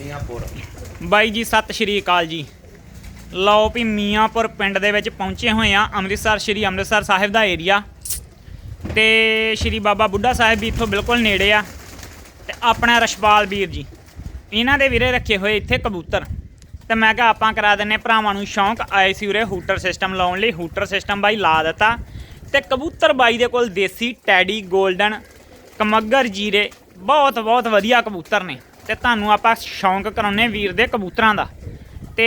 ਮੀਆਂਪੁਰ। ਬਾਈ ਜੀ, ਸਤਿ ਸ਼੍ਰੀ ਅਕਾਲ ਜੀ। ਲਓ ਵੀ ਮੀਆਂਪੁਰ ਪਿੰਡ ਦੇ ਵਿੱਚ ਪਹੁੰਚੇ ਹੋਏ ਆ ਅੰਮ੍ਰਿਤਸਰ, ਸ਼੍ਰੀ ਅੰਮ੍ਰਿਤਸਰ ਸਾਹਿਬ ਦਾ ਏਰੀਆ ਤੇ ਸ਼੍ਰੀ ਬਾਬਾ ਬੁੱਢਾ ਸਾਹਿਬ ਵੀ ਇੱਥੋਂ ਬਿਲਕੁਲ ਨੇੜੇ ਆ। ਤੇ ਆਪਣਾ ਰਸ਼ਪਾਲ ਵੀਰ ਜੀ, ਇਹਨਾਂ ਦੇ ਵੀਰੇ ਰੱਖੇ ਹੋਏ ਇੱਥੇ ਕਬੂਤਰ। ਤੇ ਮੈਂ ਕਿਹਾ ਆਪਾਂ ਕਰਾ ਦਿੰਨੇ ਭਰਾਵਾਂ ਨੂੰ ਸ਼ੌਂਕ, ਆਏ ਸੀ ਉਰੇ ਹੂਟਰ ਸਿਸਟਮ ਲਾਉਣ ਲਈ। ਹੂਟਰ ਸਿਸਟਮ ਬਾਈ ਲਾ ਦਿੱਤਾ। ਤੇ ਕਬੂਤਰ ਬਾਈ ਦੇ ਕੋਲ ਦੇਸੀ ਟੈਡੀ 골ਡਨ ਕਮੱਗਰ ਜੀਰੇ ਬਹੁਤ ਬਹੁਤ ਵਧੀਆ ਕਬੂਤਰ ਨੇ। ਤੇ ਤੁਹਾਨੂੰ ਆਪਾਂ ਸ਼ੌਂਕ ਕਰਾਉਨੇ ਵੀਰ ਦੇ ਕਬੂਤਰਾਂ ਦਾ। ਤੇ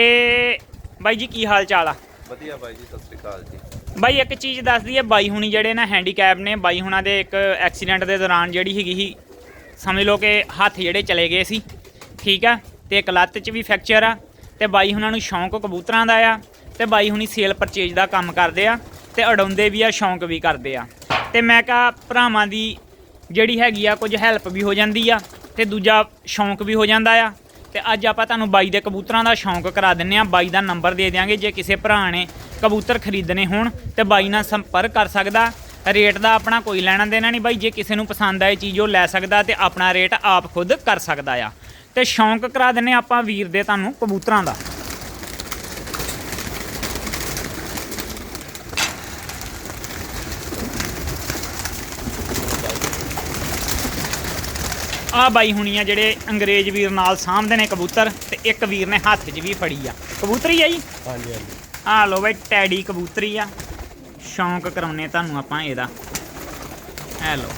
ਬਾਈ ਜੀ ਕੀ ਹਾਲ ਚਾਲ ਆ? ਵਧੀਆ ਬਾਈ ਜੀ ਸਤਿ ਸ੍ਰੀ ਅਕਾਲ ਜੀ। ਬਾਈ ਇੱਕ ਚੀਜ਼ ਦੱਸ ਦਈਏ ਬਾਈ ਹੁਣੀ ਜਿਹੜੇ ਨਾ ਹੈਂਡੀਕੈਪ ਨੇ ਬਾਈ ਹੁਣਾਂ ਦੇ ਇੱਕ ਐਕਸੀਡੈਂਟ ਦੇ ਦੌਰਾਨ ਜਿਹੜੀ ਹੈਗੀ ਸੀ ਸਮਝ ਲਓ ਕਿ ਹੱਥ ਜਿਹੜੇ ਚਲੇ ਗਏ ਸੀ ਠੀਕ ਆ ਤੇ ਇੱਕ ਲੱਤ 'ਚ ਵੀ ਫ੍ਰੈਕਚਰ ਆ ਤੇ ਬਾਈ ਹੁਣਾਂ ਨੂੰ ਸ਼ੌਂਕ ਕਬੂਤਰਾਂ ਦਾ ਆ ਤੇ ਬਾਈ ਹੁਣੀ ਸੇਲ ਪਰਚੇਜ ਦਾ ਕੰਮ ਕਰਦੇ ਆ ਤੇ ਅਡਾਉਂਦੇ ਵੀ ਆ ਸ਼ੌਂਕ ਵੀ ਕਰਦੇ ਆ। ਤੇ ਮੈਂ ਕਿਹਾ ਭਰਾਵਾਂ ਦੀ ਜਿਹੜੀ ਹੈਗੀ ਆ ਕੁਝ ਹੈਲਪ ਵੀ ਹੋ ਜਾਂਦੀ ਆ ਤੇ ਦੂਜਾ ਸ਼ੌਂਕ ਵੀ ਹੋ ਜਾਂਦਾ ਆ। ਤੇ ਅੱਜ ਆਪਾਂ ਤੁਹਾਨੂੰ ਬਾਈ ਦੇ ਕਬੂਤਰਾਂ ਦਾ ਸ਼ੌਂਕ ਕਰਾ ਦਿੰਨੇ ਆ। ਬਾਈ ਦਾ ਨੰਬਰ ਦੇ ਦਿਆਂਗੇ, ਜੇ ਕਿਸੇ ਭਰਾ ਨੇ ਕਬੂਤਰ ਖਰੀਦਣੇ ਹੋਣ, ਤੇ ਬਾਈ ਨਾਲ ਸੰਪਰਕ ਕਰ ਸਕਦਾ। ਰੇਟ ਦਾ ਆਪਣਾ ਕੋਈ ਲੈਣਾ ਦੇਣਾ ਨਹੀਂ ਬਾਈ। ਜੇ ਕਿਸੇ ਨੂੰ ਪਸੰਦ ਆਏ ਚੀਜ਼, ਉਹ ਲੈ ਸਕਦਾ ਤੇ ਆਪਣਾ ਰੇਟ ਆਪ ਖੁਦ ਕਰ ਸਕਦਾ ਆ। ਤੇ ਸ਼ੌਂਕ ਕਰਾ ਦਿੰਨੇ ਆਪਾਂ ਵੀਰ ਦੇ ਤੁਹਾਨੂੰ ਕਬੂਤਰਾਂ ਦਾ। ਆ ਬਾਈ ਹੁਣੀ ਆ ਜਿਹੜੇ ਅੰਗਰੇਜ਼ ਵੀਰ ਨਾਲ ਸਾਂਭਦੇ ਨੇ ਕਬੂਤਰ ਤੇ ਇੱਕ ਵੀਰ ਨੇ ਹੱਥ 'ਚ ਵੀ ਫੜੀ ਆ। ਕਬੂਤਰੀ ਆ ਜੀ? ਹਾਂਜੀ ਹਾਂਜੀ। ਆ ਲੋ ਬਈ ਟੈਡੀ ਕਬੂਤਰੀ ਆ। ਸ਼ੌਂਕ ਕਰਾਉਨੇ ਤੁਹਾਨੂੰ ਆਪਾਂ ਇਹਦਾ। ਐ ਲੋ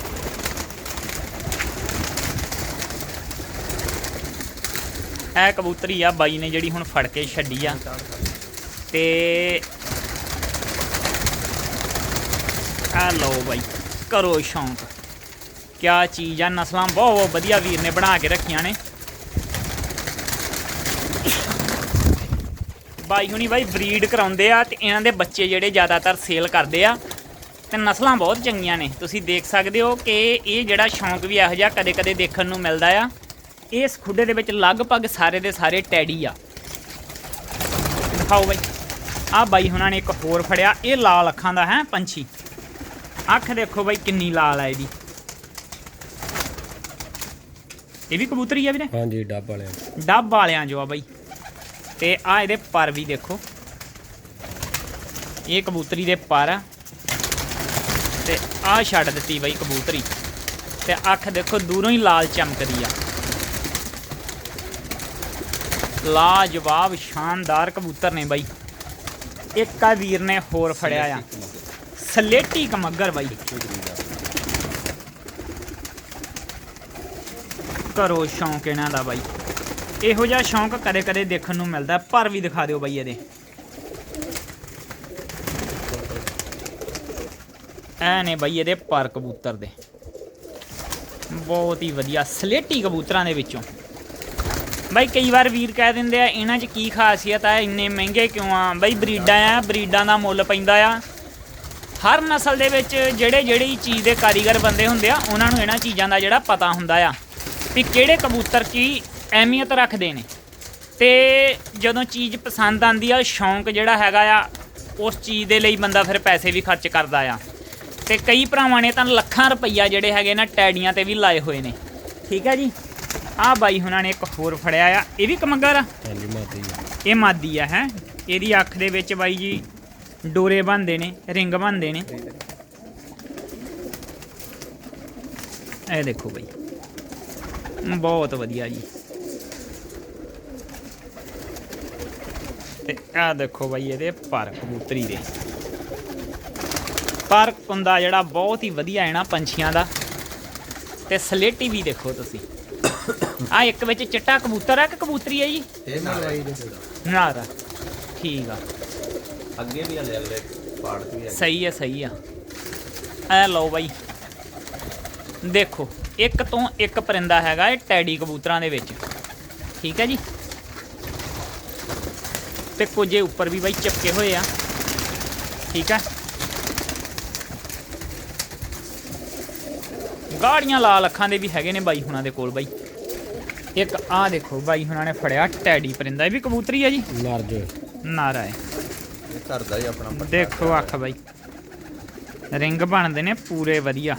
ਇਹ ਕਬੂਤਰੀ ਆ ਬਾਈ ਨੇ ਜਿਹੜੀ ਹੁਣ ਫੜ ਕੇ ਛੱਡੀ ਆ। ਤੇ ਆ ਲੋ ਬਾਈ ਕਰੋ ਸ਼ੌਂਕ। ਕਿਆ ਚੀਜ਼ ਆ, ਨਸਲਾਂ ਬਹੁਤ ਬਹੁਤ ਵਧੀਆ ਵੀਰ ਨੇ ਬਣਾ ਕੇ ਰੱਖੀਆਂ ਨੇ। ਬਾਈ ਹੁਣੀ ਬਾਈ ਬਰੀਡ ਕਰਾਉਂਦੇ ਆ ਤੇ ਇਹਨਾਂ ਦੇ ਬੱਚੇ ਜਿਹੜੇ ਜ਼ਿਆਦਾਤਰ ਸੇਲ ਕਰਦੇ ਆ ਤੇ ਨਸਲਾਂ ਬਹੁਤ ਚੰਗੀਆਂ ਨੇ। ਤੁਸੀਂ ਦੇਖ ਸਕਦੇ ਹੋ ਕਿ ਇਹ ਜਿਹੜਾ ਸ਼ੌਂਕ ਵੀ ਇਹੋ ਜਿਹਾ ਕਦੇ-ਕਦੇ ਦੇਖਣ ਨੂੰ ਮਿਲਦਾ ਆ। ਇਸ ਖੁੱਡੇ ਦੇ ਵਿੱਚ ਲਗਭਗ ਸਾਰੇ ਦੇ ਸਾਰੇ ਟੈਡੀ ਆ। ਦਿਖਾਓ ਬਾਈ। ਆ ਬਾਈ ਹੁਣਾਂ ਨੇ ਇੱਕ ਹੋਰ ਫੜਿਆ, ਇਹ ਲਾਲ ਅੱਖਾਂ ਦਾ ਹੈ ਪੰਛੀ। ਅੱਖ ਦੇਖੋ ਬਾਈ ਕਿੰਨੀ ਲਾਲ ਆ ਇਹਦੀ। ਇਹ ਵੀ ਕਬੂਤਰੀ ਆ ਵੀਰੇ? ਹਾਂਜੀ ਡੱਬ ਵਾਲਿਆਂ ਡੱਬ ਵਾਲਿਆਂ ਜੋ ਆ ਬਾਈ। ਤੇ ਆ ਇਹਦੇ ਪਰ ਵੀ ਦੇਖੋ। ਇਹ ਕਬੂਤਰੀ ਦੇ ਪਰ ਆ। ਤੇ ਆ ਛੱਡ ਦਿੱਤੀ ਬਾਈ ਕਬੂਤਰੀ। ਤੇ ਅੱਖ ਦੇਖੋ ਦੂਰੋਂ ਹੀ ਲਾਲ ਚਮਕਦੀ ਆ। ਲਾਜਵਾਬ ਸ਼ਾਨਦਾਰ ਕਬੂਤਰ ਨੇ ਬਾਈ। ਇੱਕ ਆ ਵੀਰ ਨੇ ਹੋਰ ਫੜਿਆ ਆ। ਸਲੇਟੀ ਕਮੱਗਰ। ਬਾਈ। ਕਰੋ ਸ਼ੌਂਕ ਇਹਨਾਂ ਦਾ ਬਾਈ। ਇਹੋ ਜਿਹਾ ਸ਼ੌਂਕ ਕਦੇ ਕਦੇ ਦੇਖਣ ਨੂੰ ਮਿਲਦਾ, ਪਰ ਵੀ ਦਿਖਾ ਦਿਓ ਬਾਈ ਇਹਦੇ। ਐ ਨੇ ਬਾਈ ਇਹਦੇ ਪਰ ਕਬੂਤਰ ਦੇ। ਬਹੁਤ ਹੀ ਵਧੀਆ, ਸਲੇਟੀ ਕਬੂਤਰਾਂ ਦੇ ਵਿੱਚੋਂ। ਬਾਈ ਕਈ ਵਾਰ ਵੀਰ ਕਹਿ ਦਿੰਦੇ ਆ, ਇਹਨਾਂ 'ਚ ਕੀ ਖਾਸੀਅਤ ਆ, ਇੰਨੇ ਮਹਿੰਗੇ ਕਿਉਂ ਆ? ਬਾਈ ਬਰੀਡਾਂ ਆ, ਬਰੀਡਾਂ ਦਾ ਮੁੱਲ ਪੈਂਦਾ ਆ। ਹਰ ਨਸਲ ਦੇ ਵਿੱਚ ਜਿਹੜੇ ਜਿਹੜੀ ਚੀਜ਼ ਦੇ ਕਾਰੀਗਰ ਬੰਦੇ ਹੁੰਦੇ ਆ, ਉਹਨਾਂ ਨੂੰ ਇਹਨਾਂ ਚੀਜ਼ਾਂ ਦਾ ਜਿਹੜਾ ਪਤਾ ਹੁੰਦਾ ਆ। ਵੀ ਕਿਹੜੇ ਕਬੂਤਰ ਕੀ ਅਹਿਮੀਅਤ ਰੱਖਦੇ ਨੇ। ਤੇ ਜਦੋਂ ਚੀਜ਼ ਪਸੰਦ ਆਂਦੀ ਆ ਸ਼ੌਂਕ ਜਿਹੜਾ ਹੈਗਾ ਆ ਉਸ ਚੀਜ਼ ਦੇ ਲਈ ਬੰਦਾ ਫਿਰ ਪੈਸੇ ਵੀ ਖਰਚ ਕਰਦਾ ਆ। ਤੇ ਕਈ ਭਰਾਵਾਂ ਨੇ ਤਾਂ ਲੱਖਾਂ ਰੁਪਈਆ ਜਿਹੜੇ ਹੈਗੇ ਨਾ ਟੈਡੀਆਂ ਤੇ ਵੀ ਲਾਏ ਹੋਏ ਨੇ। ਠੀਕ ਹੈ ਜੀ? ਆਹ ਬਾਈ ਹੁਣਾਂ ਨੇ ਇੱਕ ਹੋਰ ਫੜਿਆ ਆ। ਇਹ ਵੀ ਕਮੰਗਰ ਆ? ਹਾਂਜੀ ਮਾਤੀ ਇਹ ਮਾਦੀ ਆ ਹੈ? ਇਹਦੀ ਅੱਖ ਦੇ ਵਿੱਚ ਬਾਈ ਜੀ ਡੋਰੇ ਬੰਨਦੇ ਨੇ ਰਿੰਗ ਬੰਨਦੇ ਨੇ। ਇਹ ਦੇਖੋ ਬਾਈ। ਬਹੁਤ ਵਧੀਆ ਜੀ। ਤੇ ਆਹ ਦੇਖੋ ਬਾਈ ਇਹਦੇ ਪਰ ਕਬੂਤਰੀ ਦੇ। ਪਰ ਕੁੰਦਾ ਜਿਹੜਾ ਬਹੁਤ ਹੀ ਵਧੀਆ ਹੈ ਨਾ ਪੰਛੀਆਂ ਦਾ। ਤੇ ਸਲੇਟੀ ਵੀ ਦੇਖੋ ਤੁਸੀਂ। ਆ ਇੱਕ ਵਿੱਚ ਚਿੱਟਾ ਕਬੂਤਰ ਆ ਕਿ ਕਬੂਤਰੀ ਹੈ ਜੀ? ਇਹ ਨਾਲ ਨਾਰਾ ਠੀਕ ਆ। ਅੱਗੇ ਵੀ ਹਲੇ ਅਗਲੇ ਪਾੜ ਵੀ ਹੈ ਸਹੀ ਹੈ ਸਹੀ ਆ। ਐ ਲਓ ਬਾਈ। ਦੇਖੋ ਇੱਕ ਤੋਂ ਇੱਕ ਪਰਿੰਦਾ ਹੈਗਾ ਇਹ ਟੈਡੀ ਕਬੂਤਰਾਂ ਦੇ ਵਿੱਚ। ਠੀਕ ਹੈ ਜੀ? ਤੇ ਕੁਝੇ ਉੱਪਰ ਵੀ ਬਾਈ ਚਿਪਕੇ ਹੋਏ ਆ। ਠੀਕ ਹੈ? ਗਾੜੀਆਂ ਲਾਲ ਅੱਖਾਂ ਦੇ ਵੀ ਹੈਗੇ ਨੇ ਬਾਈ ਹੁਣਾਂ ਦੇ ਕੋਲ ਬਾਈ। ਇੱਕ ਆਹ ਦੇਖੋ ਬਾਈ ਹੁਣਾਂ ਨੇ ਫੜਿਆ ਟੈਡੀ ਪਰਿੰਦਾ ਇਹ ਵੀ ਕਬੂਤਰੀ ਆ ਜੀ? ਨਾਰਾ ਹੈ। ਇਹ ਘਰ ਦਾ ਹੀ ਆਪਣਾ ਦੇਖੋ ਅੱਖ ਬਾਈ। ਰਿੰਗ ਬਣਦੇ ਨੇ ਪੂਰੇ ਵਧੀਆ।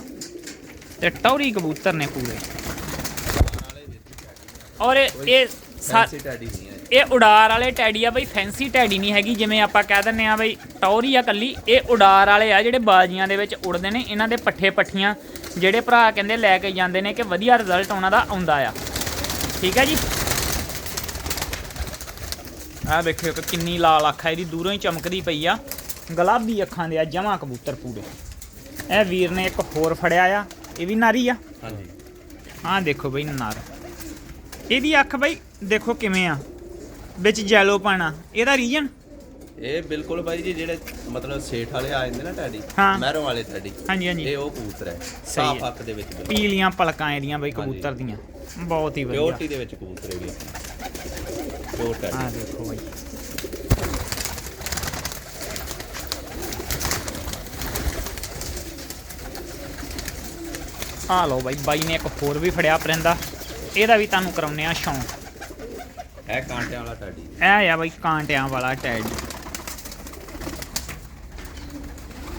ਤੇ ਟੌਰੀ ਕਬੂਤਰ ਨੇ ਪੂਰੇ। ਔਰ ਇਹ ਇਹ ਸਾ- ਫੈਂਸੀ ਟੈਡੀ ਨਹੀਂ ਹੈ। ਇਹ ਉਡਾਰ ਵਾਲੇ ਟੈਡੀ ਆ ਬਈ ਫੈਂਸੀ ਟੈਡੀ ਨਹੀਂ ਹੈਗੀ ਜਿਵੇਂ ਆਪਾਂ ਕਹਿ ਦਿੰਨੇ ਆ ਬਈ ਟੌਰੀ ਆ ਕੱਲੀ ਇਹ ਉਡਾਰ ਵਾਲੇ ਆ ਜਿਹੜੇ ਬਾਜ਼ੀਆਂ ਦੇ ਵਿੱਚ ਉੜਦੇ ਨੇ ਇਹਨਾਂ ਦੇ ਪੱਠੇ ਪੱਠੀਆਂ ਜਿਹੜੇ ਭਰਾ ਕਹਿੰਦੇ ਲੈ ਕੇ ਜਾਂਦੇ ਨੇ ਕਿ ਵਧੀਆ ਰਿਜ਼ਲਟ ਉਹਨਾਂ ਦਾ ਆਉਂਦਾ ਆ। ਠੀਕ ਹੈ ਜੀ? ਆ ਵੇਖਿਓ ਕਿ ਕਿੰਨੀ ਲਾਲ ਅੱਖ ਆ ਇਹਦੀ ਦੂਰੋਂ ਹੀ ਚਮਕਦੀ ਪਈ ਆ। ਗੁਲਾਬੀ ਅੱਖਾਂ ਦੇ ਆ ਜਮਾ ਕਬੂਤਰ ਪੂਰੇ। ਇਹ ਵੀਰ ਨੇ ਇੱਕ ਹੋਰ ਫੜਿਆ ਆ। ਇਹ ਵੀ ਨਾਰੀ ਆ। ਹਾਂਜੀ। ਹਾਂ ਦੇਖੋ ਬਈ ਨਰ। ਇਹਦੀ ਅੱਖ ਬਈ ਦੇਖੋ ਕਿਵੇਂ ਆ। ਵਿੱਚ ਜੈਲੋ ਪਾਣਾ। ਇਹਦਾ ਰੀਜਨ ਇਹ ਬਿਲਕੁਲ ਬਾਈ ਜੀ ਜਿਹੜੇ ਮਤਲਬ ਸੇਠ ਵਾਲੇ ਆ ਜਾਂਦੇ ਨਾ ਟੈਡੀ ਹਾਂ। ਮਹਿਰੋਂ ਵਾਲੇ ਟੈਡੀ ਹਾਂਜੀ ਹਾਂਜੀ। ਇਹ ਉਹ ਕਬੂਤਰ ਹੈ। ਸਾਫ਼। ਅੱਖ ਦੇ ਵਿੱਚ ਬਿਲਕੁਲ। ਪੀਲੀਆਂ ਪਲਕਾਂ ਇਹਦੀਆਂ ਬਈ। ਕਬੂਤਰ ਦੀਆਂ। ਬਹੁਤ ਹੀ ਵਧੀਆ। ਪਿਓਰਟੀ ਦੇ ਵਿੱਚ ਕਬੂਤਰ ਹੈ ਵੀ। ਆਪਣਾ ਪਿਓਰ ਟੈਡੀ ਆ ਦੇਖੋ ਬਈ। ਆ ਲਓ ਬਾਈ ਬਾਈ ਨੇ ਇੱਕ ਹੋਰ ਵੀ ਫੜਿਆ ਪਰਿੰਦਾ। ਇਹਦਾ ਵੀ ਤੁਹਾਨੂੰ ਕਰਾਉਨੇ ਆ ਸ਼ੌਂਕ। ਇਹ ਕਾਂਟਿਆਂ ਵਾਲਾ ਟੈਡੀ। ਇਹ ਆ ਬਈ ਕਾਂਟਿਆਂ ਵਾਲਾ ਟੈਡ।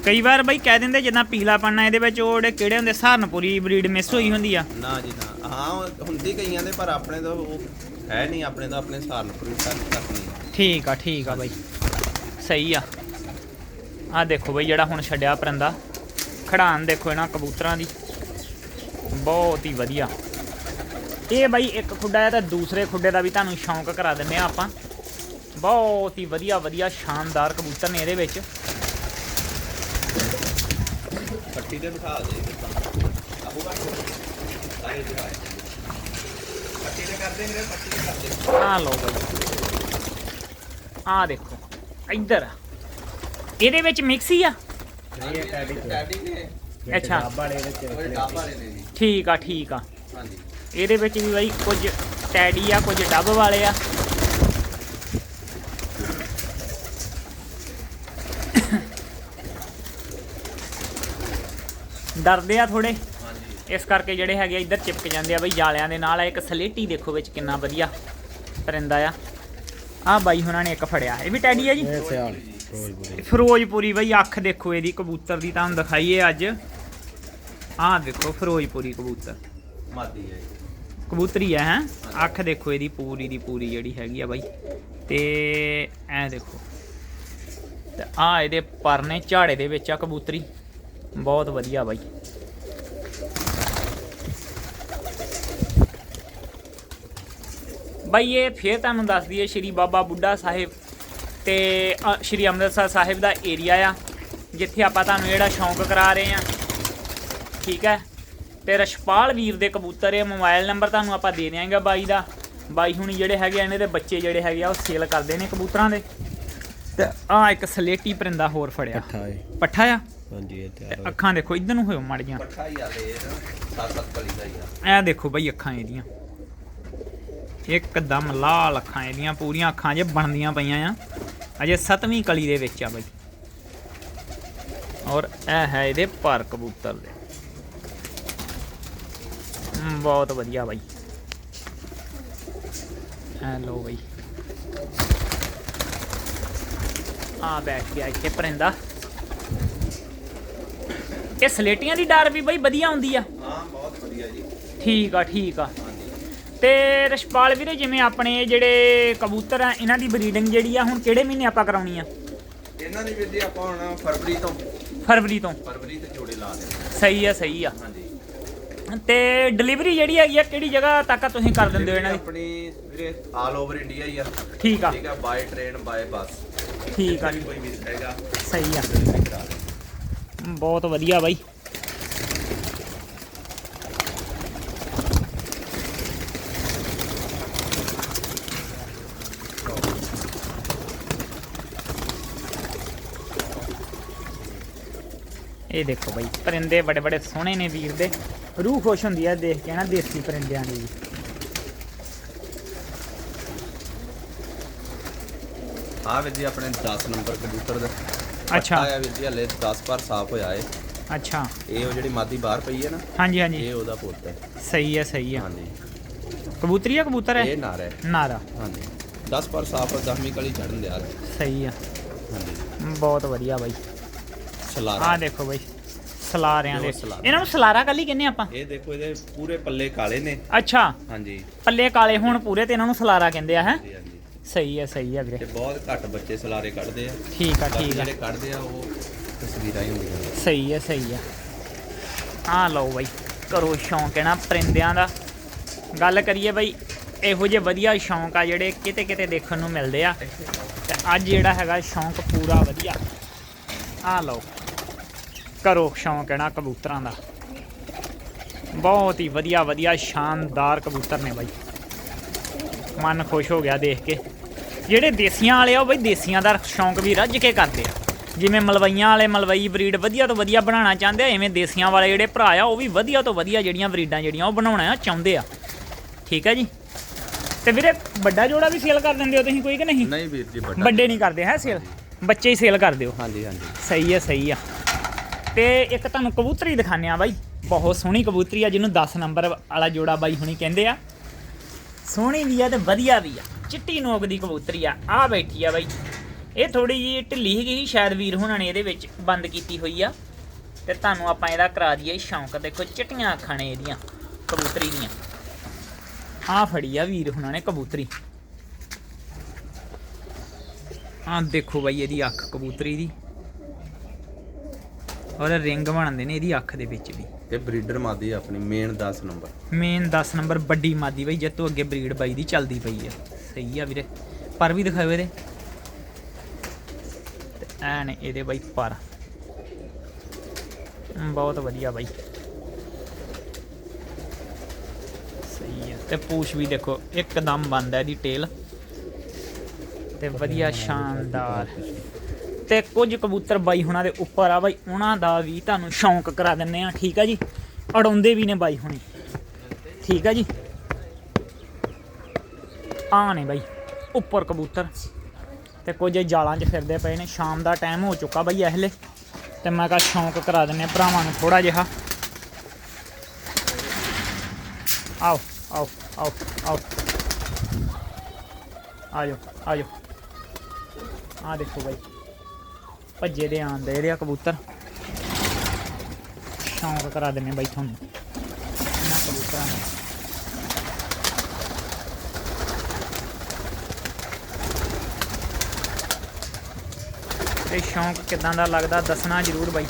ਕਈ ਵਾਰ ਬਈ ਕਹਿ ਦਿੰਦੇ ਜਿੱਦਾਂ ਪੀਲਾ ਪੰਨਾ ਇਹਦੇ ਵਿੱਚ ਉਹ ਜਿਹੜੇ ਕਿਹੜੇ ਹੁੰਦੇ ਸਹਾਰਨਪੁਰੀ ਬਰੀਡ ਮਿਸ ਹੋਈ ਹੁੰਦੀ ਆ। ਨਾ ਜੀ ਨਾ। ਹਾਂ ਹੁੰਦੀ ਕਈਆਂ ਦੇ ਪਰ ਆਪਣੇ ਤਾਂ ਉਹ ਹੈ ਨਹੀਂ ਆਪਣੇ ਤਾਂ ਆਪਣੇ ਸਹਾਰਨਪੁਰ ਤੱਕ ਨਹੀਂ। ਠੀਕ ਆ ਠੀਕ ਆ ਬਾਈ। ਸਹੀ ਆ। ਆ ਦੇਖੋ ਬਈ ਜਿਹੜਾ ਹੁਣ ਛੱਡਿਆ ਪਰੰਦਾ। ਖੜਾਨ ਦੇਖੋ ਇਹਨਾਂ ਕਬੂਤਰਾਂ ਦੀ। ਬਹੁਤ ਹੀ ਵਧੀਆ। ਇਹ ਬਾਈ ਇੱਕ ਖੁੱਡਾ ਹੈ ਤਾਂ ਦੂਸਰੇ ਖੁੱਡੇ ਦਾ ਵੀ ਤੁਹਾਨੂੰ ਸ਼ੌਂਕ ਕਰਾ ਦਿੰਨੇ ਆ ਆਪਾਂ। ਬਹੁਤ ਹੀ ਵਧੀਆ ਵਧੀਆ ਸ਼ਾਨਦਾਰ ਕਬੂਤਰ ਨੇ ਇਹਦੇ ਵਿੱਚ। ਪੱਟੀ ਤੇ ਬਿਠਾ ਦੇ। ਪੱਟੀ ਤੇ ਕਰਦੇ ਮੇਰੇ ਪੱਟੀ ਤੇ ਕਰਦੇ ਆ ਲਓ ਬਾਈ। ਆ ਦੇਖੋ ਇੱਧਰ। ਇਹਦੇ ਵਿੱਚ ਮਿਕਸ ਹੀ ਆ ਨਹੀਂ ਇਹ ਟੈਡੀ ਟੈਡੀ ਨੇ ਅੱਛਾ। ਵਾਲੇ ਵਿੱਚ ਉਹ ਡੱਬ ਵਾਲੇ ਨੇ ਜੀ ਠੀਕ ਆ ਠੀਕ ਆ। ਹਾਂਜੀ। ਇਹਦੇ ਵਿੱਚ ਵੀ ਬਾਈ ਕੁਝ ਟੈਡੀ ਆ ਕੁਝ ਡੱਬ ਵਾਲੇ ਆ। ਡਰਦੇ ਆ ਥੋੜੇ ਹਾਂਜੀ। ਇਸ ਕਰਕੇ ਜਿਹੜੇ ਹੈਗੇ ਆ ਇੱਧਰ ਚਿਪਕ ਜਾਂਦੇ ਆ ਬਈ ਜਾਲਿਆਂ ਦੇ ਨਾਲ। ਆ ਇੱਕ ਸਲੇਟੀ ਦੇਖੋ ਵਿੱਚ ਕਿੰਨਾ ਵਧੀਆ ਪਰਿੰਦਾ ਆ। ਆ ਬਾਈ ਹੁਣਾਂ ਨੇ ਇੱਕ ਫੜਿਆ। ਇਹ ਵੀ ਟੈਡੀ ਆ ਜੀ? ਸਿਆਲ। ਫਿਰੋਜ਼ਪੁਰੀ। ਫਿਰੋਜ਼ਪੁਰੀ ਬਈ ਅੱਖ ਦੇਖੋ ਇਹਦੀ ਕਬੂਤਰ ਦੀ ਤੁਹਾਨੂੰ ਦਿਖਾਈਏ ਅੱਜ। ਆਹ ਦੇਖੋ ਫਿਰੋਜ਼ਪੁਰੀ ਕਬੂਤਰ। ਮਾਦੀ ਹੈ ਕਬੂਤਰੀ ਹੈ ਹੈ? ਅੱਖ ਦੇਖੋ ਇਹਦੀ ਪੂਰੀ ਦੀ ਪੂਰੀ ਜਿਹੜੀ ਹੈਗੀ ਆ ਬਾਈ। ਤੇ ਐ ਦੇਖੋ। ਤੇ ਆ ਇਹਦੇ ਪਰ ਨੇ ਝਾੜੇ ਦੇ ਵਿੱਚ ਆ ਕਬੂਤਰੀ। ਬਹੁਤ ਵਧੀਆ ਬਾਈ। ਬਾਈ ਇਹ ਫੇਰ ਤੁਹਾਨੂੰ ਦੱਸ ਦਈਏ ਸ਼੍ਰੀ ਬਾਬਾ ਬੁੱਢਾ ਸਾਹਿਬ ਤੇ ਸ਼੍ਰੀ ਅੰਮ੍ਰਿਤਸਰ ਸਾਹਿਬ ਦਾ ਏਰੀਆ ਆ ਜਿੱਥੇ ਆਪਾਂ ਤੁਹਾਨੂੰ ਜਿਹੜਾ ਸ਼ੌਂਕ ਕਰਾ ਰਹੇ ਆ। ਠੀਕ ਹੈ। ਤੇ ਰਸ਼ਪਾਲ ਵੀਰ ਦੇ ਕਬੂਤਰ ਇਹ ਮੋਬਾਈਲ ਨੰਬਰ ਤੁਹਾਨੂੰ ਆਪਾਂ ਦੇ ਦਿਆਂਗੇ ਬਾਈ ਦਾ। ਬਾਈ ਹੁਣੀ ਜਿਹੜੇ ਹੈਗੇ ਆ ਇਹਨਾਂ ਦੇ ਬੱਚੇ ਜਿਹੜੇ ਹੈਗੇ ਆ ਉਹ ਸੇਲ ਕਰਦੇ ਨੇ ਕਬੂਤਰਾਂ ਦੇ। ਤੇ ਆ ਇੱਕ ਸਲੇਟੀ ਪਰਿੰਦਾ ਹੋਰ ਫੜਿਆ। ਪੱਠਾ ਹੈ ਪੱਠਾ ਆ? ਹਾਂਜੀ ਇਹ ਤੇ ਤਿਆਰ ਅੱਖਾਂ ਦੇਖੋ ਇਧਰ ਨੂੰ ਹੋਇਓ ਮੜੀਆਂ। ਪੱਠਾ ਹੀ ਆ ਲੈ ਸੱਤ ਸੱਤ ਕਲੀ ਦਾ ਹੀ ਆ। ਐ ਦੇਖੋ ਬਈ ਅੱਖਾਂ ਇਹਦੀਆਂ। ਇੱਕਦਮ ਲਾਲ ਅੱਖਾਂ ਇਹਦੀਆਂ ਪੂਰੀਆਂ ਅੱਖਾਂ ਜੇ ਬਣਦੀਆਂ ਪਈਆਂ ਆ। ਅਜੇ ਸੱਤਵੀਂ ਕਲੀ ਦੇ ਵਿੱਚ ਆ ਬਈ। ਔਰ ਇਹ ਹੈ ਇਹਦੇ ਪਰ ਕਬੂਤਰ ਦੇ। ਬਹੁਤ ਵਧੀਆ ਬਾਈ। ਐ ਲੋ ਬਈ। ਆ ਬੈਠ ਗਿਆ ਇੱਥੇ ਪਰਿੰਦਾ। ਇਹ ਸਲੇਟੀਆਂ ਦੀ ਡਾਰ ਵੀ ਬਈ ਵਧੀਆ ਹੁੰਦੀ ਆ। ਹਾਂ ਬਹੁਤ ਵਧੀਆ ਜੀ। ਠੀਕ ਆ ਠੀਕ ਆ। ਤੇ ਰਸ਼ਪਾਲ ਵੀਰੇ ਜਿਵੇਂ ਆਪਣੇ ਜਿਹੜੇ ਕਬੂਤਰ ਆ ਇਹਨਾਂ ਦੀ ਬਰੀਡਿੰਗ ਜਿਹੜੀ ਆ ਹੁਣ ਕਿਹੜੇ ਮਹੀਨੇ ਆਪਾਂ ਕਰਾਉਣੀ ਆ? ਇਹਨਾਂ ਦੀ ਵੀਰ ਜੀ ਆਪਾਂ ਹੁਣ ਫਰਵਰੀ ਤੋਂ। ਫਰਵਰੀ ਤੋਂ। ਫਰਵਰੀ ਤੇ ਜੋੜੇ ਲਾ ਦੇ ਸਹੀ ਆ ਸਹੀ ਆ। ਹਾਂਜੀ। ਤੇ ਡਿਲੀਵਰੀ ਜਿਹੜੀ ਹੈਗੀ ਆ ਕਿਹੜੀ ਜਗ੍ਹਾ ਤੱਕ ਤੁਸੀਂ ਕਰ ਦਿੰਦੇ ਹੋ ਇਹਨਾਂ ਦੀ? ਆਪਣੀ ਵੀਰੇ ਆਲ ਓਵਰ ਇੰਡੀਆ ਹੀ ਆ। ਠੀਕ ਆ। ਠੀਕ ਆ ਬਾਏ ਟ੍ਰੇਨ ਬਾਏ ਬੱਸ ਠੀਕ ਆ ਜੀ। ਕੋਈ ਵੀ ਹੈਗਾ। ਸਹੀ ਆ। ਬਹੁਤ ਵਧੀਆ ਬਾਈ। ਇਹ ਦੇਖੋ ਬਾਈ ਪਰਿੰਦੇ ਬੜੇ ਬੜੇ ਸੋਹਣੇ ਨੇ ਵੀਰ ਦੇ। ਰੂਹ ਖੁਸ਼ ਹੁੰਦੀ ਆ ਦੇਖ ਕੇ ਨਾ ਦੇਸੀ ਪਰਿੰਦਿਆਂ ਦੀ। ਵੀ ਆ ਵੀਰ ਜੀ ਆਪਣੇ 10 ਨੰਬਰ ਕਬੂਤਰ ਦਾ। ਅੱਛਾ। ਆ ਵੀਰ ਜੀ ਹਲੇ 10 ਪਰ ਸਾਫ਼ ਹੋਇਆ ਏ। ਅੱਛਾ। ਇਹ ਉਹ ਜਿਹੜੀ ਮਾਦੀ ਬਾਹਰ ਪਈ ਹੈ ਨਾ ਹਾਂਜੀ ਹਾਂਜੀ। ਇਹ ਉਹਦਾ ਪੁੱਤ ਹੈ ਸਹੀ ਹੈ ਸਹੀ ਹੈ ਹਾਂਜੀ। ਕਬੂਤਰੀ ਆ ਕਬੂਤਰ ਹੈ ਇਹ ਨਾਰ ਹੈ ਨਾਰਾ। ਹਾਂਜੀ। 10 ਪਰ ਸਾਫ਼ 10ਵੀਂ ਕਲੀ ਚੜਨ ਦਿਆ ਸਹੀ ਆ। ਹਾਂਜੀ। ਬਹੁਤ ਵਧੀਆ ਬਾਈ। ਸਲਾਰਾ। ਆਹ ਦੇਖੋ ਬਾਈ। ਸਲਾਰਿਆਂ ਦੇ। Pure ਸਲਾਰਾ। ਇਹਨਾਂ ਨੂੰ ਸਲਾਰਾ ਕੱਲੀ ਕਹਿੰਦੇ ਆਪਾਂ। ਇਹ ਦੇਖੋ ਇਹਦੇ ਪੂਰੇ ਪੱਲੇ ਕਾਲੇ ਨੇ। ਅੱਛਾ। ਹਾਂਜੀ। ਪੱਲੇ ਕਾਲੇ ਹੋਣ ਪੂਰੇ ਤੇ ਇਹਨਾਂ ਨੂੰ ਸਲਾਰਾ ਕਹਿੰਦੇ ਆ ਹੈ? ਜੀ ਹਾਂਜੀ। ਸਹੀ ਹੈ ਸਹੀ ਹੈ ਵੀਰੇ। ਤੇ ਬਹੁਤ ਘੱਟ ਬੱਚੇ ਸਲਾਰੇ ਕੱਢਦੇ ਆ। ਠੀਕ ਆ ਬਾਕੀ ਠੀਕ ਆ। ਜਿਹੜੇ ਕੱਢਦੇ ਆ ਉਹ ਤਸਵੀਰਾਂ ਹੀ ਹੁੰਦੀਆਂ ਨੇ। ਸਹੀ ਹੈ ਸਹੀ ਹੈ ਆ ਲਓ ਬਾਈ ਕਰੋ ਸ਼ੌਂਕ ਹੈ ਨਾ ਪਰਿੰਦਿਆਂ ਦਾ। ਗੱਲ ਕਰੀਏ ਬਾਈ ਇਹੋ ਜਿਹੇ ਵਧੀਆ ਸ਼ੌਂਕ ਆ ਜਿਹੜੇ ਕਿਤੇ ਕਿਤੇ ਦੇਖਣ ਨੂੰ ਮਿਲਦੇ ਆ। ਤੇ ਅੱਜ ਜਿਹੜਾ ਹੈਗਾ ਸ਼ੌਂਕ ਪੂਰਾ ਵਧੀਆ। ਆ ਲਓ। ਕਰੋ ਸ਼ੌਂਕ ਹੈ ਨਾ ਕਬੂਤਰਾਂ ਦਾ। ਬਹੁਤ ਹੀ ਵਧੀਆ ਵਧੀਆ ਸ਼ਾਨਦਾਰ ਕਬੂਤਰ ਨੇ ਬਾਈ। ਮਨ ਖੁਸ਼ ਹੋ ਗਿਆ ਦੇਖ ਕੇ। ਜਿਹੜੇ ਦੇਸੀਆਂ ਵਾਲੇ ਆ ਉਹ ਬਈ ਦੇਸੀਆਂ ਦਾ ਸ਼ੌਂਕ ਵੀ ਰੱਜ ਕੇ ਕਰਦੇ ਆ। ਜਿਵੇਂ ਮਲਵਈਆਂ ਵਾਲੇ ਮਲਵਈ ਬਰੀਡ ਵਧੀਆ ਤੋਂ ਵਧੀਆ ਬਣਾਉਣਾ ਚਾਹੁੰਦੇ ਆ ਐਵੇਂ ਦੇਸੀਆਂ ਵਾਲੇ ਜਿਹੜੇ ਭਰਾ ਆ ਉਹ ਵੀ ਵਧੀਆ ਤੋਂ ਵਧੀਆ ਜਿਹੜੀਆਂ ਬਰੀਡਾਂ ਜਿਹੜੀਆਂ ਉਹ ਬਣਾਉਣਾ ਚਾਹੁੰਦੇ ਆ। ਠੀਕ ਆ ਜੀ? ਤੇ ਵੀਰੇ ਵੱਡਾ ਜੋੜਾ ਵੀ ਸੇਲ ਕਰ ਦਿੰਦੇ ਹੋ ਤੁਸੀਂ ਕੋਈ ਕਿ ਨਹੀਂ? ਨਹੀਂ ਵੀਰ ਜੀ ਵੱਡਾ ਵੱਡੇ ਨਹੀਂ ਕਰਦੇ ਹੈ ਸੇਲ? ਬੱਚੇ ਹੀ ਸੇਲ ਕਰ ਦਿਓ ਹਾਂਜੀ ਹਾਂਜੀ। ਸਹੀ ਹੈ ਸਹੀ ਆ। ਤੇ ਇੱਕ ਤੁਹਾਨੂੰ ਕਬੂਤਰੀ ਦਿਖਾਣੇ ਆ ਬਾਈ। ਬਹੁਤ ਸੋਹਣੀ ਕਬੂਤਰੀ ਆ, ਜਿਹਨੂੰ 10 ਨੰਬਰ ਵਾਲਾ ਜੋੜਾ ਬਾਈ ਹੁਣੀ ਕਹਿੰਦੇ ਆ। ਸੋਹਣੀ ਵੀ ਆ ਤੇ ਵਧੀਆ ਵੀ ਆ। ਚਿੱਟੀ ਨੋਕ ਦੀ ਕਬੂਤਰੀ ਆ ਆ ਬੈਠੀ ਆ ਬਾਈ। ਇਹ ਥੋੜੀ ਜਿਹੀ ਢਿੱਲੀ ਹੈਗੀ ਸੀ, ਸ਼ਾਇਦ ਵੀਰ ਹੁਣਾਂ ਨੇ ਇਹਦੇ ਵਿੱਚ ਬੰਦ ਕੀਤੀ ਹੋਈ ਆ। ਤੇ ਤੁਹਾਨੂੰ ਆਪਾਂ ਇਹਦਾ ਕਰਾ ਦਈਏ ਸ਼ੌਂਕ। ਦੇਖੋ, ਚਿੱਟੀਆਂ ਅੱਖਾਂ ਨੇ ਇਹਦੀਆਂ ਕਬੂਤਰੀ ਦੀਆਂ। ਆ ਫੜੀ ਆ ਵੀਰ ਹੁਣਾਂ ਨੇ ਕਬੂਤਰੀ। ਆ ਦੇਖੋ ਬਾਈ ਇਹਦੀ ਅੱਖ ਕਬੂਤਰੀ ਦੀ। ਔਰ ਰਿੰਗ ਬਣਦੇ ਨੇ ਇਹਦੀ ਅੱਖ ਦੇ ਵਿੱਚ ਵੀ। ਤੇ ਬਰੀਡਰ ਮਾਦੀ ਆ ਆਪਣੀ ਮੇਨ 10 ਨੰਬਰ ਮੇਨ 10 ਨੰਬਰ ਵੱਡੀ ਮਾਦੀ ਬਈ ਜੇ ਤੋਂ ਅੱਗੇ ਬਰੀਡ ਬਾਈ ਦੀ ਚੱਲਦੀ ਪਈ ਆ। ਸਹੀ ਆ ਵੀਰੇ। ਪਰ ਵੀ ਦਿਖਾਓ ਇਹਦੇ। ਤੇ ਐ ਨੇ ਇਹਦੇ ਬਾਈ ਪਰ। ਬਹੁਤ ਵਧੀਆ ਬਾਈ। ਸਹੀ ਆ। ਤੇ ਪੂਛ ਵੀ ਦੇਖੋ ਇੱਕਦਮ ਬੰਦ ਹੈ ਇਹਦੀ ਟੇਲ ਤੇ ਵਧੀਆ ਸ਼ਾਨਦਾਰ। ਤੇ ਕੁਝ ਕਬੂਤਰ ਬਾਈ ਹੁਣਾਂ ਦੇ ਉੱਪਰ ਆ ਬਾਈ, ਉਹਨਾਂ ਦਾ ਵੀ ਤੁਹਾਨੂੰ ਸ਼ੌਂਕ ਕਰਾ ਦਿੰਨੇ ਆ ਠੀਕ ਆ ਜੀ? ਅੜਾਉਂਦੇ ਵੀ ਨੇ ਬਾਈ ਹੁਣੀ। ਠੀਕ ਆ ਜੀ? ਆ ਨੇ ਬਾਈ, ਉੱਪਰ ਕਬੂਤਰ। ਤੇ ਕੁਝ ਜਾਲਾਂ 'ਚ ਫਿਰਦੇ ਪਏ ਨੇ, ਸ਼ਾਮ ਦਾ ਟਾਈਮ ਹੋ ਚੁੱਕਾ ਬਾਈ ਇਹਲੇ ਤੇ ਮੈਂ ਕਹਾ ਸ਼ੌਂਕ ਕਰਾ ਦਿੰਨੇ ਆ ਭਰਾਵਾਂ ਨੂੰ ਥੋੜਾ ਜਿਹਾ। ਆਓ ਆਓ ਆਓ ਆਓ। ਆਜੋ ਆਜੋ ਆ ਦੇਖੋ ਬਾਈ। ਭੱਜੇ ਦੇ ਆਂਦੇ ਇਹਦੇ ਆ ਕਬੂਤਰ। ਸ਼ੌਂਕ ਕਰਾ ਦਿੰਨੇ ਬਾਈ ਤੁਹਾਨੂੰ। ਇਹਨਾਂ ਕਬੂਤਰਾਂ ਨੂੰ ਤੇ ਸ਼ੌਂਕ ਕਿਦਾਂ ਦਾ ਲੱਗਦਾ, ਦੱਸਣਾ ਜਰੂਰ ਬਾਈ।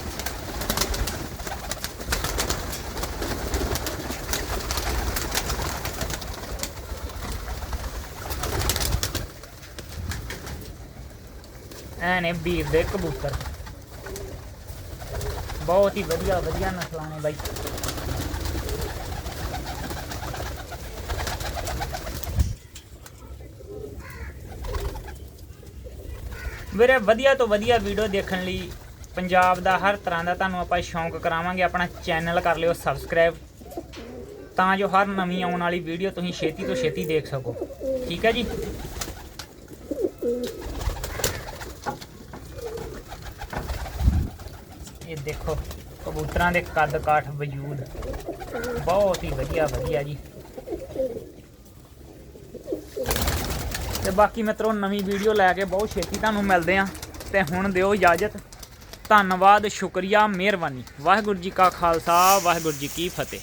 ਐ ਨੇ ਵੀਰ ਦੇ ਕਬੂਤਰ। ਬਹੁਤ ਹੀ ਵਧੀਆ ਵਧੀਆ ਨਸਲਾਂ ਨੇ ਬਾਈ। ਵੀਰੇ, ਵਧੀਆ ਤੋਂ ਵਧੀਆ ਵੀਡੀਓ ਦੇਖਣ ਲਈ ਪੰਜਾਬ ਦਾ ਹਰ ਤਰ੍ਹਾਂ ਦਾ ਤੁਹਾਨੂੰ ਆਪਾਂ ਸ਼ੌਂਕ ਕਰਾਵਾਂਗੇ। ਆਪਣਾ ਚੈਨਲ ਕਰ ਲਿਓ ਸਬਸਕ੍ਰਾਈਬ ਤਾਂ ਜੋ ਹਰ ਨਵੀਂ ਆਉਣ ਵਾਲੀ ਵੀਡੀਓ ਤੁਸੀਂ ਛੇਤੀ ਤੋਂ ਛੇਤੀ ਦੇਖ ਸਕੋ। ਠੀਕ ਹੈ ਜੀ? ਇਹ ਦੇਖੋ, ਕਬੂਤਰਾਂ ਦੇ ਕੱਦ ਕਾਠ ਵਜੂਦ। ਬਹੁਤ ਹੀ ਵਧੀਆ ਵਧੀਆ ਜੀ। ਤੇ ਬਾਕੀ ਮਿੱਤਰੋ, ਨਵੀਂ ਵੀਡੀਓ ਲੈ ਕੇ ਬਹੁਤ ਛੇਤੀ ਤੁਹਾਨੂੰ ਮਿਲਦੇ ਆਂ ਤੇ ਹੁਣ ਦਿਓ ਇਜਾਜ਼ਤ। ਧੰਨਵਾਦ, ਸ਼ੁਕਰੀਆ, ਮਿਹਰਬਾਨੀ। ਵਾਹਿਗੁਰੂ ਜੀ ਕਾ ਖਾਲਸਾ, ਵਾਹਿਗੁਰੂ ਜੀ ਕੀ ਫਤਿਹ।